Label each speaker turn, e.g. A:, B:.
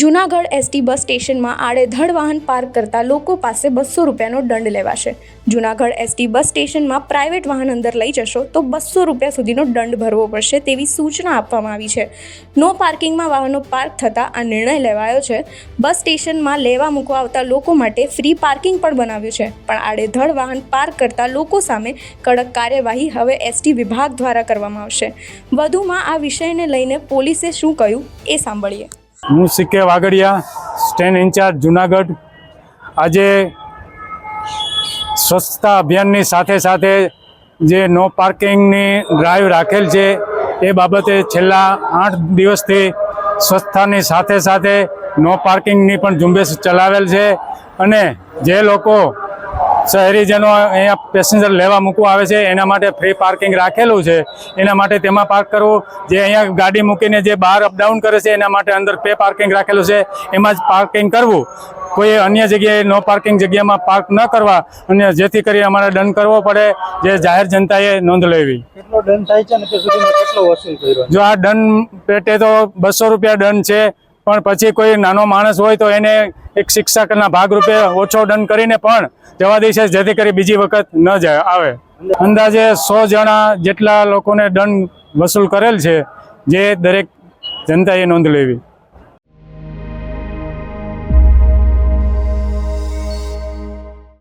A: Junagadh ST bus સ્ટેશનમાં આડેધડ વાહન પાર્ક કરતા લોકો પાસે બસો રૂપિયાનો દંડ લેવાશે. જૂનાગઢ એસટી બસ સ્ટેશનમાં પ્રાઇવેટ વાહન અંદર લઈ જશો તો બસો રૂપિયા સુધીનો દંડ ભરવો પડશે તેવી સૂચના આપવામાં આવી છે. નો પાર્કિંગમાં વાહનો પાર્ક થતાં આ નિર્ણય લેવાયો છે. બસ સ્ટેશનમાં લેવા મૂકવા આવતા લોકો માટે ફ્રી પાર્કિંગ પણ બનાવ્યું છે. પણ આડેધડ વાહન પાર્ક કરતા લોકો સામે કડક કાર્યવાહી હવે એસટી વિભાગ દ્વારા કરવામાં આવશે. વધુમાં આ વિષયને લઈને પોલીસે શું કહ્યું એ સાંભળીએ.
B: હું સિક્કે વાગડિયા, સ્ટેન્ડ ઇન્ચાર્જ, જુનાગઢ. આજે સ્વચ્છતા અભિયાનની સાથે સાથે જે નો પાર્કિંગની ડ્રાઈવ રાખેલ છે, એ બાબતે છેલ્લા આઠ દિવસથી સ્વચ્છતાની સાથે સાથે નો પાર્કિંગની પણ ઝુંબેશ ચલાવેલ છે. અને જે લોકો શહેરીજનો અહીંયા પેસેન્જર લેવા મૂકવા આવે છે એના માટે ફ્રી પાર્કિંગ રાખેલું છે. એના માટે તેમાં પાર્ક કરવું જે અહીંયા ગાડી મૂકીને જે બહાર અપડાઉન કરે છે એના માટે અંદર પે પાર્કિંગ રાખેલું છે. એમાં જ પાર્કિંગ કરવું. કોઈ અન્ય જગ્યાએ નો પાર્કિંગ જગ્યામાં પાર્ક ન કરવા અને જેથી કરી અમારે દંડ કરવો પડે જે જાહેર જનતાએ નોંધ લેવી.
C: કેટલો દંડ થાય છે ને તે સુધીમાં કેટલો વસૂલ કર્યો?
B: જો આ દંડ પેટે તો બસો રૂપિયા દંડ છે પણ પછી કોઈ નાનો માણસ હોય તો એને એક શિક્ષકના ભાગરૂપે ઓછો દંડ કરીને પણ જવા દે છે, જેથી કરી બીજી વખત ન જાય આવે. અંદાજે સો જણા જેટલા લોકોને દંડ વસૂલ કરેલ છે, જે દરેક જનતાએ નોંધ લેવી.